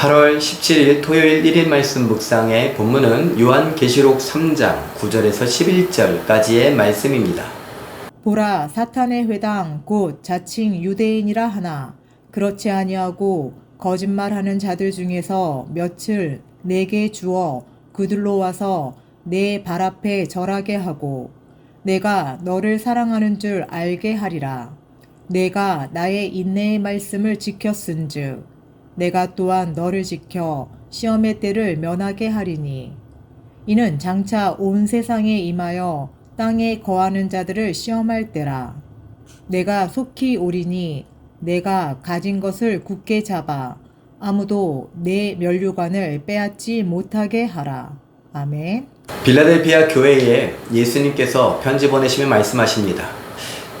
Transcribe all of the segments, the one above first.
8월 17일 토요일 1일 말씀 묵상의 본문은 요한계시록 3장 9절에서 11절까지의 말씀입니다. 보라 사탄의 회당 곧 자칭 유대인이라 하나 그렇지 아니하고 거짓말하는 자들 중에서 며칠 내게 주어 그들로 와서 내 발 앞에 절하게 하고 내가 너를 사랑하는 줄 알게 하리라 내가 나의 인내의 말씀을 지켰은즉 내가 또한 너를 지켜 시험의 때를 면하게 하리니 이는 장차 온 세상에 임하여 땅에 거하는 자들을 시험할 때라. 내가 속히 오리니 내가 가진 것을 굳게 잡아 아무도 내 면류관을 빼앗지 못하게 하라. 아멘. 빌라델피아 교회에 예수님께서 편지 보내시며 말씀하십니다.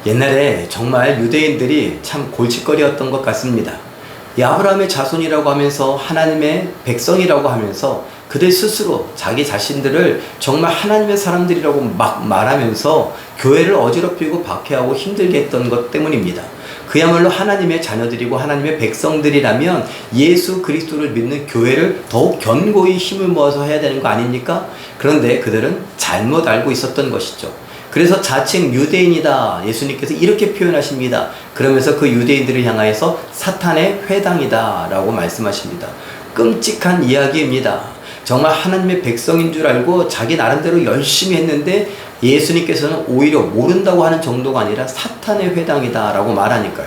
옛날에 정말 유대인들이 참 골칫거리였던 것 같습니다. 이 아브라함의 자손이라고 하면서 하나님의 백성이라고 하면서 그들 스스로 자기 자신들을 정말 하나님의 사람들이라고 막 말하면서 교회를 어지럽히고 박해하고 힘들게 했던 것 때문입니다. 그야말로 하나님의 자녀들이고 하나님의 백성들이라면 예수 그리스도를 믿는 교회를 더욱 견고히 힘을 모아서 해야 되는 거 아닙니까? 그런데 그들은 잘못 알고 있었던 것이죠. 그래서 자칭 유대인이다. 예수님께서 이렇게 표현하십니다. 그러면서 그 유대인들을 향하여서 사탄의 회당이다. 라고 말씀하십니다. 끔찍한 이야기입니다. 정말 하나님의 백성인 줄 알고 자기 나름대로 열심히 했는데 예수님께서는 오히려 모른다고 하는 정도가 아니라 사탄의 회당이다. 라고 말하니까요.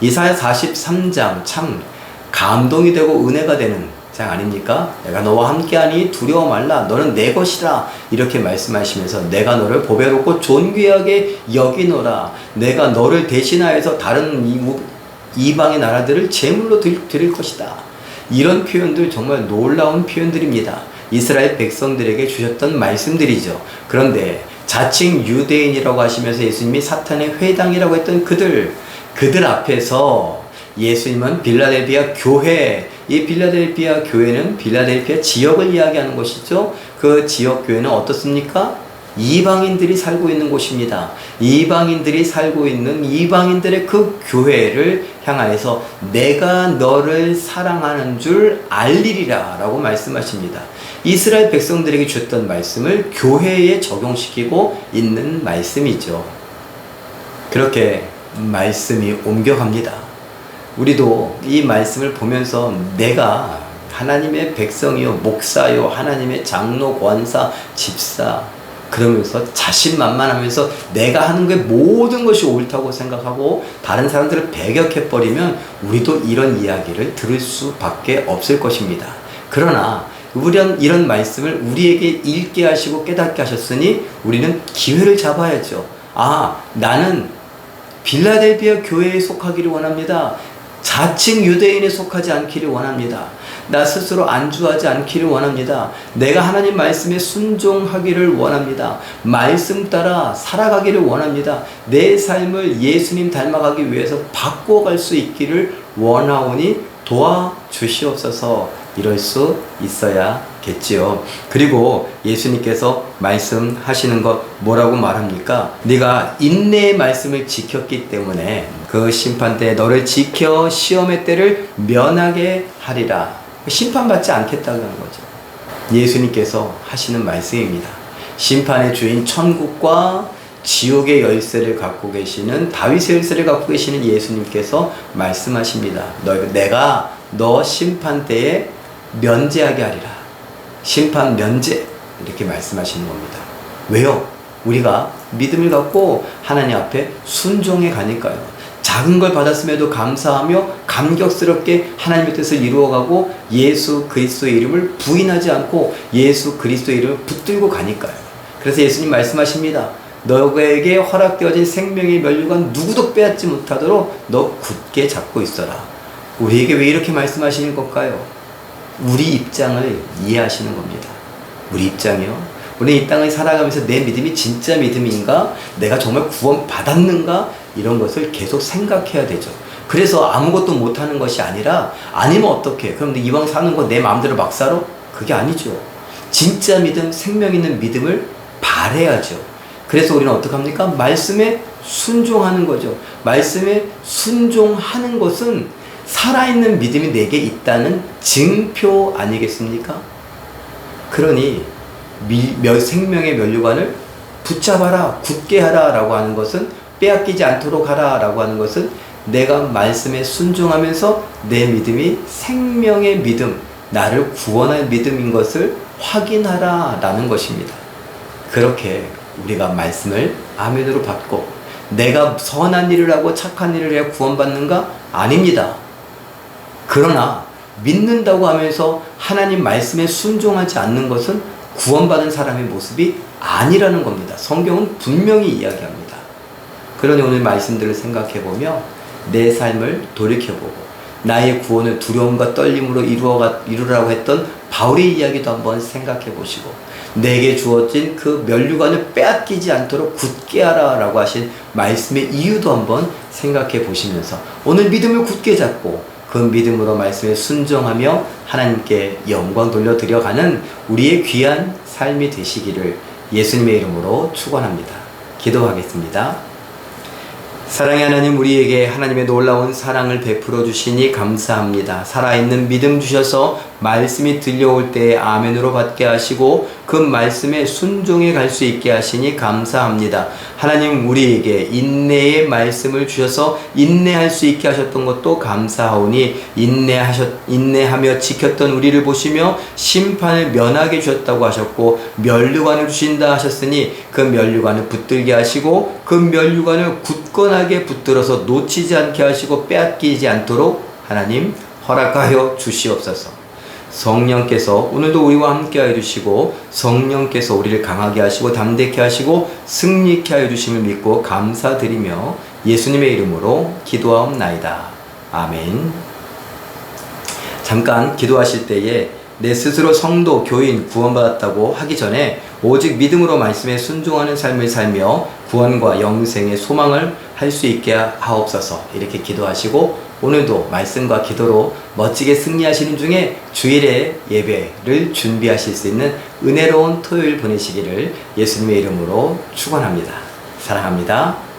이사야 43장 참 감동이 되고 은혜가 되는 장 아닙니까? 내가 너와 함께하니 두려워 말라. 너는 내 것이라. 이렇게 말씀하시면서 내가 너를 보배롭고 존귀하게 여기노라. 내가 너를 대신하여서 다른 이방의 나라들을 제물로 드릴 것이다. 이런 표현들 정말 놀라운 표현들입니다. 이스라엘 백성들에게 주셨던 말씀들이죠. 그런데 자칭 유대인이라고 하시면서 예수님이 사탄의 회당이라고 했던 그들, 그들 앞에서 예수님은 빌라델비아 교회, 이 빌라델피아 교회는 빌라델피아 지역을 이야기하는 것이죠. 그 지역 교회는 어떻습니까? 이방인들이 살고 있는 곳입니다. 이방인들이 살고 있는 이방인들의 그 교회를 향하여서 내가 너를 사랑하는 줄 알리리라 라고 말씀하십니다. 이스라엘 백성들에게 주셨던 말씀을 교회에 적용시키고 있는 말씀이죠. 그렇게 말씀이 옮겨갑니다. 우리도 이 말씀을 보면서 내가 하나님의 백성이요, 목사요, 하나님의 장로, 권사, 집사, 그러면서 자신만만하면서 내가 하는 게 모든 것이 옳다고 생각하고 다른 사람들을 배격해 버리면 우리도 이런 이야기를 들을 수밖에 없을 것입니다. 그러나 이런, 이런 말씀을 우리에게 읽게 하시고 깨닫게 하셨으니 우리는 기회를 잡아야죠. 아, 나는 빌라델비아 교회에 속하기를 원합니다. 자칭 유대인에 속하지 않기를 원합니다. 나 스스로 안주하지 않기를 원합니다. 내가 하나님 말씀에 순종하기를 원합니다. 말씀 따라 살아가기를 원합니다. 내 삶을 예수님 닮아가기 위해서 바꿔갈 수 있기를 원하오니 도와주시옵소서 이럴 수 있어야겠지요. 그리고 예수님께서 말씀하시는 것 뭐라고 말합니까? 네가 인내의 말씀을 지켰기 때문에 그 심판 때 너를 지켜 시험의 때를 면하게 하리라. 심판받지 않겠다는 거죠. 예수님께서 하시는 말씀입니다. 심판의 주인 천국과 지옥의 열쇠를 갖고 계시는 다윗의 열쇠를 갖고 계시는 예수님께서 말씀하십니다. 너 내가 너 심판 때에 면제하게 하리라. 심판 면제 이렇게 말씀하시는 겁니다. 왜요? 우리가 믿음을 갖고 하나님 앞에 순종해 가니까요. 작은 걸 받았음에도 감사하며 감격스럽게 하나님의 뜻을 이루어가고 예수 그리스도의 이름을 부인하지 않고 예수 그리스도의 이름을 붙들고 가니까요. 그래서 예수님 말씀하십니다. 너에게 허락되어진 생명의 멸류관 누구도 빼앗지 못하도록 너 굳게 잡고 있어라. 우리에게 왜 이렇게 말씀하시는 걸까요? 우리 입장을 이해하시는 겁니다. 우리 입장이요. 우리 이 땅을 살아가면서 내 믿음이 진짜 믿음인가? 내가 정말 구원 받았는가? 이런 것을 계속 생각해야 되죠. 그래서 아무것도 못하는 것이 아니라 아니면 어떻게? 그럼 이왕 사는 거 내 마음대로 막 살아? 그게 아니죠. 진짜 믿음, 생명 있는 믿음을 바래야죠. 그래서 우리는 어떡합니까? 말씀에 순종하는 거죠. 말씀에 순종하는 것은 살아있는 믿음이 내게 있다는 증표 아니겠습니까? 그러니 생명의 면류관을 붙잡아라, 굳게 하라 라고 하는 것은 빼앗기지 않도록 하라 라고 하는 것은 내가 말씀에 순종하면서 내 믿음이 생명의 믿음, 나를 구원할 믿음인 것을 확인하라 라는 것입니다. 그렇게 우리가 말씀을 아멘으로 받고 내가 선한 일을 하고 착한 일을 해 구원받는가? 아닙니다. 그러나 믿는다고 하면서 하나님 말씀에 순종하지 않는 것은 구원받은 사람의 모습이 아니라는 겁니다. 성경은 분명히 이야기합니다. 그러니 오늘 말씀들을 생각해 보며 내 삶을 돌이켜 보고 나의 구원을 두려움과 떨림으로 이루어가, 이루라고 했던 바울의 이야기도 한번 생각해 보시고 내게 주어진 그 면류관을 빼앗기지 않도록 굳게 하라라고 하신 말씀의 이유도 한번 생각해 보시면서 오늘 믿음을 굳게 잡고 그 믿음으로 말씀에 순종하며 하나님께 영광 돌려 드려가는 우리의 귀한 삶이 되시기를 예수님의 이름으로 축원합니다. 기도하겠습니다. 사랑의 하나님 우리에게 하나님의 놀라운 사랑을 베풀어 주시니 감사합니다. 살아있는 믿음 주셔서 말씀이 들려올 때에 아멘으로 받게 하시고 그 말씀에 순종해 갈 수 있게 하시니 감사합니다. 하나님 우리에게 인내의 말씀을 주셔서 인내할 수 있게 하셨던 것도 감사하오니 인내하셨 인내하며 지켰던 우리를 보시며 심판을 면하게 주셨다고 하셨고 면류관을 주신다 하셨으니 그 면류관을 붙들게 하시고 그 면류관을 굳건하게 붙들어서 놓치지 않게 하시고 빼앗기지 않도록 하나님 허락하여 주시옵소서. 성령께서 오늘도 우리와 함께 하여 주시고 성령께서 우리를 강하게 하시고 담대케 하시고 승리케 하여 주심을 믿고 감사드리며 예수님의 이름으로 기도하옵나이다. 아멘. 잠깐 기도하실 때에 내 스스로 성도, 교인, 구원받았다고 하기 전에 오직 믿음으로 말씀에 순종하는 삶을 살며 구원과 영생의 소망을 할 수 있게 하옵소서 이렇게 기도하시고 오늘도 말씀과 기도로 멋지게 승리하시는 중에 주일의 예배를 준비하실 수 있는 은혜로운 토요일 보내시기를 예수님의 이름으로 축원합니다. 사랑합니다.